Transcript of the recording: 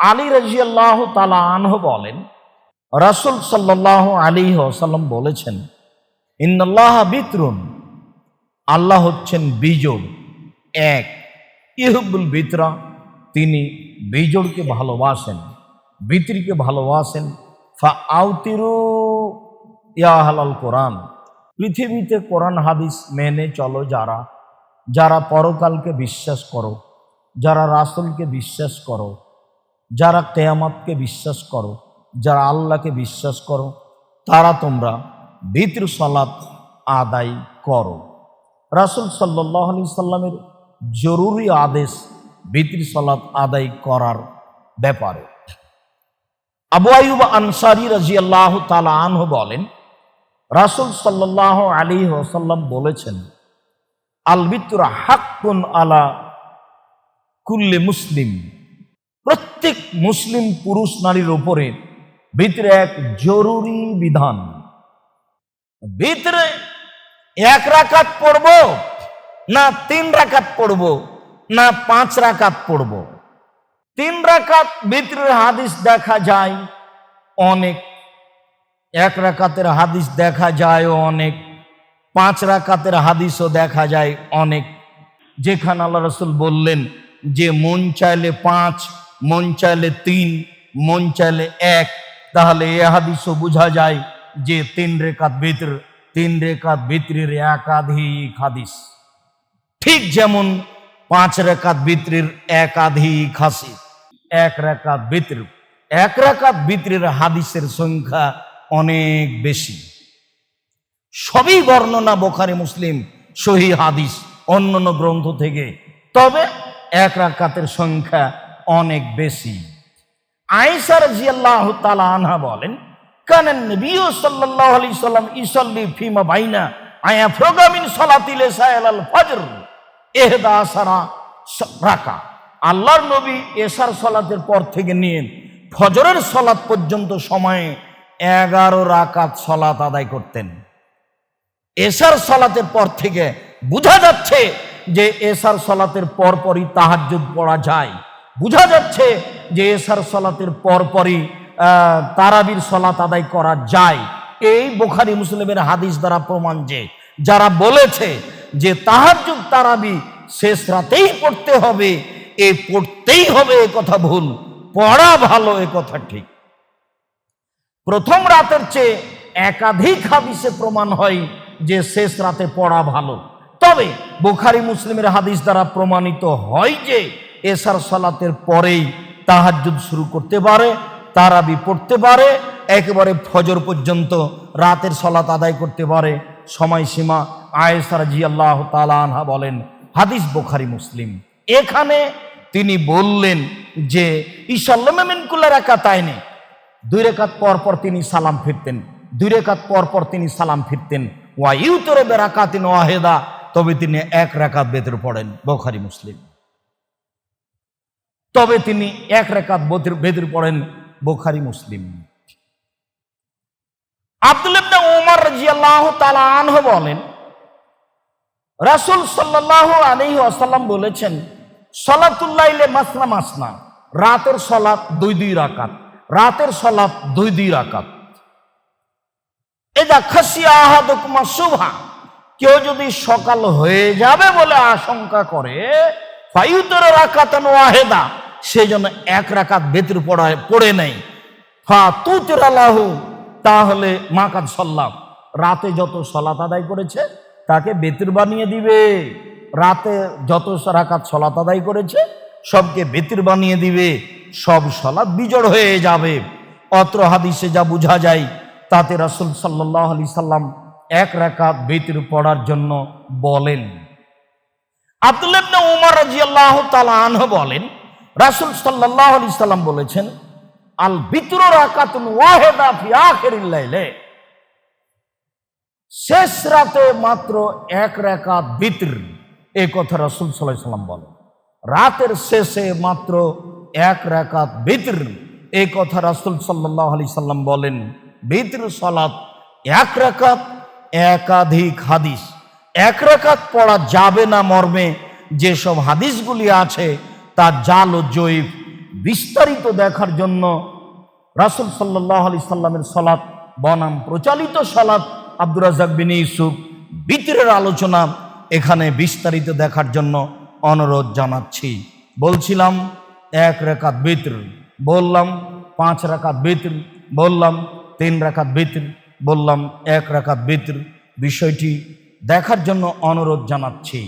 আলী রাজিয়াল্লাহ তালা আনহ বলেন, রাসুল সাল্লাহ আলী সাল্লাম বলেছেন, ইন্নাল্লাহ বিতরুন, আল্লাহ হচ্ছেন বিজোড়। এক, ইহবুল বিতরা, তিনি বিজোড়কে ভালোবাসেন, বিত্রিকে ভালোবাসেন। ফা আউতিরু ইয়াহালাল কোরআন, পৃথিবীতে কোরআন হাদিস মেনে চলো যারা যারা পরকালকে বিশ্বাস করো, যারা রাসুলকে বিশ্বাস করো যারা কেয়ামতকে বিশ্বাস করো, যারা আল্লাহকে বিশ্বাস করো, তারা তোমরা বিত্র সালাত আদায় করো। রাসুল সাল্লাহ আলি সাল্লামের জরুরি আদেশ বিত্র সালাত আদায় করার ব্যাপারে। আবু আয়ুব আনসারি রাজি আল্লাহ তালা আনহ বলেন, রাসুল সাল্লাহ আলী ওসাল্লাম বলেছেন আলবিতুরা হাক্কুন আলা কুল্লে মুসলিম। প্রত্যেক মুসলিম পুরুষ নারীর উপরে ভিতরে এক জরুরি বিধান। ভিতরে এক রাকাত পড়ব, না তিন রাকাত পড়ব, না পাঁচ রাকাত পড়ব। তিন রাকাত ভিতরের হাদিস দেখা যায় অনেক, এক রাকাতের হাদিস দেখা যায় অনেক, পাঁচ রাকাতের হাদিসও দেখা যায় অনেক। যেখানে আল্লাহ রসুল বললেন, যে মন চাইলে পাঁচ মন চাইলে তিন, মন চাইলে এক। তাহলে এ হাদিসও বোঝা যায় যে তিন রেখাত ভিতর, তিন রেখাত ভিতরের একাধিক হাদিস। ঠিক যেমন পাঁচ রেখাত ভিতরের একাধিক হাসি এক রেখাত ভিতর এক রেখাত ভিতরের হাদিসের সংখ্যা অনেক বেশি। সবই বর্ণনা বোখারি মুসলিম সহি হাদিস অন্যান্য গ্রন্থ থেকে। তবে এক রাকাতের সংখ্যা অনেক বেশি। আইসার জিয়াল্লাহ তালা আনহা বলেন, কানেন নবিও সাল্লাহ আলি সাল্লাম ইসল্লি ফিমা বাইনা আয়া ফ্রোগামিন সলাতিলে সায়াল ফজর, এহদা সারা রাকা। আল্লাহর নবী এশার সলাতের পর থেকে নিয়ে ফজরের সলাত পর্যন্ত সময়ে এগারো রাকাত সলাত আদায় করতেন। এশার সলাতের পর থেকে বোঝা যাচ্ছে যে এশার সলাতের পর পরই তাহাজ্জুদ পড়া যায়। বোঝা যাচ্ছে যে এশার সলাতের পর পরই তারাবির সলাত আদায় করা যায়। এই বোখারি মুসলিমের হাদিস দ্বারা প্রমাণ যে, যারা বলেছে যে তাহাজ্জুদ তারাবি শেষ রাতেই পড়তে হবে, এ পড়তেই হবে এ কথা ভুল, পড়া ভালো এ কথা ঠিক। প্রথম রাতের চেয়ে একাধিক হাদিসে প্রমাণ হয় যে শেষ রাতে পড়া ভালো। তবে বোখারি মুসলিমের হাদিস দ্বারা প্রমাণিত হয় যে এসার সালাতের পরেই তাহাজ্জুদ শুরু করতে পারে, তারাবি পড়তে পারে, একেবারে ফজর পর্যন্ত রাতের সলাত আদায় করতে পারে। সময়সীমা আয়েসার জি আল্লাহ বলেন, হাদিস বুখারি, মুসলিম। এখানে তিনি বললেন যে ইসাল্লামিনকুল্লার একা তাইনে দুই রেখাত পর পর তিনি সালাম ফিরতেন, দুই রেখাত পর পর তিনি সালাম ফিরতেন। ওয়া ইউতরে বেরাকাতিন ওয়াহেদা, তবে তিনি এক রেখাত বেতর পড়েন, বোখারি, মুসলিম। তবে তিনি এক রেখাত বেতর পড়েন বোখারি মুসলিম। আব্দুল ইবনে ওমর রাদিয়াল্লাহু তাআলা আনহু বলেন, রাসূল সাল্লাল্লাহু আলাইহি ওয়াসাল্লাম বলেছেন সলাতুল্লাইলে মাসনা মাসনা, রাতের সলাত দুই দুই রাকাত, রাতের সলাত দুই দুই রাকাত। এটা খাসিয়া আহাদুকুমা শুভা কেউ যদি সকাল হয়ে যাবে বলে আশঙ্কা করে, ফাইউতর রাকাতান ওয়াহেদা সেই জন্য এক রাকাত বেতর পড়ায় পড়ে নেই। হা তুতর আলাহু তাহলে মাকাত সল্লাহ রাতে যত সলাত আদায় করেছে, তাকে বেতর বানিয়ে দিবে। রাতে যত রাকাত সলাত আদায় করেছে, সবকে বেতর বানিয়ে দিবে। সব সলাৎ বিজড় হয়ে যাবে। অত্র হাদিসে যা বোঝা যায়, তাতে রাসুল সাল্লাহ আলি সাল্লাম এক রাকাত বেতির পড়ার জন্য বলেন। ইবনে উমর রাদিয়াল্লাহু তাআলা আনহু বলেন রাসূল সাল্লাল্লাহু আলাইহি সাল্লাম বলেছেন, আল বিতর রাকাতুন ওয়াহিদা ফি আখিরিল লাইলে। শেষ রাতে মাত্র এক রাকাত বিতর এই কথা রাসুল আলাইহি সাল্লাম বলেন। রাতের শেষে মাত্র এক রাকাত বিতর এই কথা রাসূল সাল্লাল্লাহু আলাইহি সাল্লাম বলেন। বিতর সলাত এক রাকাত একাধিক হাদিস। এক রাকাত পড়া যাবে না মর্মে, যেসব হাদিসগুলি আছে তা জাল ও জৈব বিস্তারিত দেখার জন্য রাসুল সাল্লাহ আলি সাল্লামের সলাৎ বনাম প্রচালিত সলাৎ আব্দুর রাজাক বিন ইউসুফ বিতরের আলোচনা এখানে বিস্তারিত দেখার জন্য অনুরোধ জানাচ্ছি। বলছিলাম, এক রেখাত বিতর, বললাম, পাঁচ রাকাত বিতর, বললাম, তিন রাকাত বিতর, বললাম, এক রাকাত বিতর। বিষয়টি দেখার জন্য অনুরোধ জানাচ্ছি।